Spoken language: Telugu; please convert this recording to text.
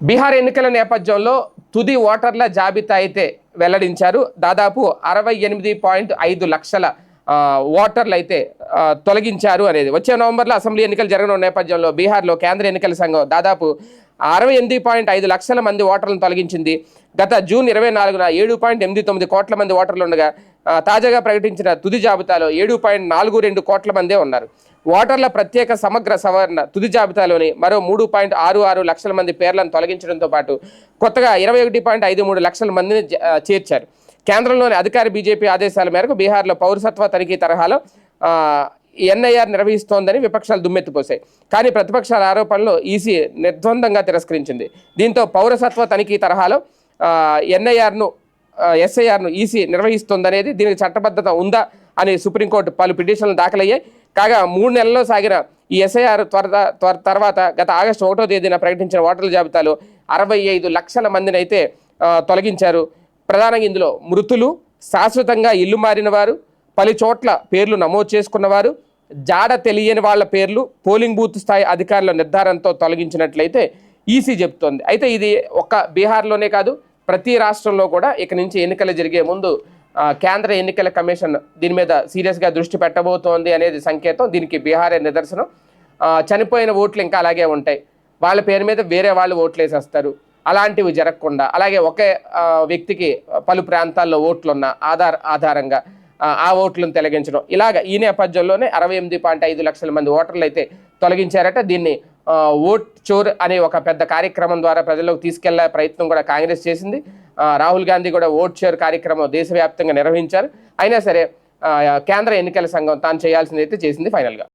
బీహార్ ఎన్నికల నేపథ్యంలో తుది ఓటర్ల జాబితా అయితే వెల్లడించారు. దాదాపు అరవై ఎనిమిది పాయింట్ ఐదు లక్షల ఓటర్లు అయితే తొలగించారు అనేది. వచ్చే నవంబర్లో అసెంబ్లీ ఎన్నికలు జరగనున్న నేపథ్యంలో బీహార్లో కేంద్ర ఎన్నికల సంఘం దాదాపు అరవై ఎనిమిది పాయింట్ ఐదు లక్షల మంది ఓటర్లను తొలగించింది. గత జూన్ ఇరవై నాలుగున ఏడు పాయింట్ ఎనిమిది తొమ్మిది కోట్ల మంది ఓటర్లు ఉండగా తాజాగా ప్రకటించిన తుది జాబితాలో ఏడు పాయింట్ నాలుగు రెండు కోట్ల మందే ఉన్నారు. ఓటర్ల ప్రత్యేక సమగ్ర సవరణ తుది జాబితాలోని మరో మూడు పాయింట్ ఆరు ఆరు లక్షల మంది పేర్లను తొలగించడంతో పాటు కొత్తగా ఇరవై ఒకటి పాయింట్ ఐదు మూడు లక్షల మందిని చేర్చారు. కేంద్రంలోని అధికార బీజేపీ ఆదేశాల మేరకు బీహార్లో పౌరసత్వ తనిఖీ తరహాలో ఎన్ఐఆర్ నిర్వహిస్తోందని విపక్షాలు దుమ్మెత్తిపోశాయి కానీ ప్రతిపక్షాల ఆరోపణలు ఈసీ నిర్ద్వందంగా తిరస్కరించింది. దీంతో పౌరసత్వ తనిఖీ తరహాలో ఎన్ఐఆర్ను ఎస్ఐఆర్ను ఈసీ నిర్వహిస్తోందనేది దీనికి చట్టబద్ధత ఉందా అని సుప్రీంకోర్టు పలు పిటిషన్లు దాఖలయ్యాయి. కాగా మూడు నెలల్లో సాగిన ఈ ఎస్ఐఆర్ త్వర త్వర తర్వాత గత ఆగస్టు ఒకటో తేదీన ప్రకటించిన ఓటర్ల జాబితాలో అరవై ఐదు లక్షల మందిని అయితే తొలగించారు. ప్రధానంగా ఇందులో మృతులు శాశ్వతంగా ఇల్లు మారిన వారు పలు చోట్ల పేర్లు నమోదు చేసుకున్నవారు జాడ తెలియని వాళ్ళ పేర్లు పోలింగ్ బూత్ స్థాయి అధికారుల నిర్ధారణతో తొలగించినట్లయితే ఈసీ చెబుతోంది. అయితే ఇది ఒక్క బీహార్లోనే కాదు ప్రతి రాష్ట్రంలో కూడా ఇక నుంచి ఎన్నికలు జరిగే ముందు కేంద్ర ఎన్నికల కమిషన్ దీని మీద సీరియస్గా దృష్టి పెట్టబోతోంది అనేది సంకేతం. దీనికి బీహారే నిదర్శనం. చనిపోయిన ఓట్లు ఇంకా అలాగే ఉంటాయి. వాళ్ళ పేరు మీద వేరే వాళ్ళు ఓట్లు వేసేస్తారు అలాంటివి జరగకుండా అలాగే ఒకే వ్యక్తికి పలు ప్రాంతాల్లో ఓట్లున్న ఆధార్ ఆధారంగా ఆ, ఓట్లను తొలగించడం. ఇలాగ ఈ నేపథ్యంలోనే అరవై ఎనిమిది పాయింట్ ఐదు లక్షల మంది ఓటర్లు అయితే తొలగించారట. దీన్ని ఓట్ చోర్ అనే ఒక పెద్ద కార్యక్రమం ద్వారా ప్రజలకు తీసుకెళ్ళే ప్రయత్నం కూడా కాంగ్రెస్ చేసింది. రాహుల్ గాంధీ కూడా ఓట్ చోర్ కార్యక్రమం దేశవ్యాప్తంగా నిర్వహించారు. అయినా సరే కేంద్ర ఎన్నికల సంఘం తాను చేయాల్సింది అయితే చేసింది ఫైనల్గా.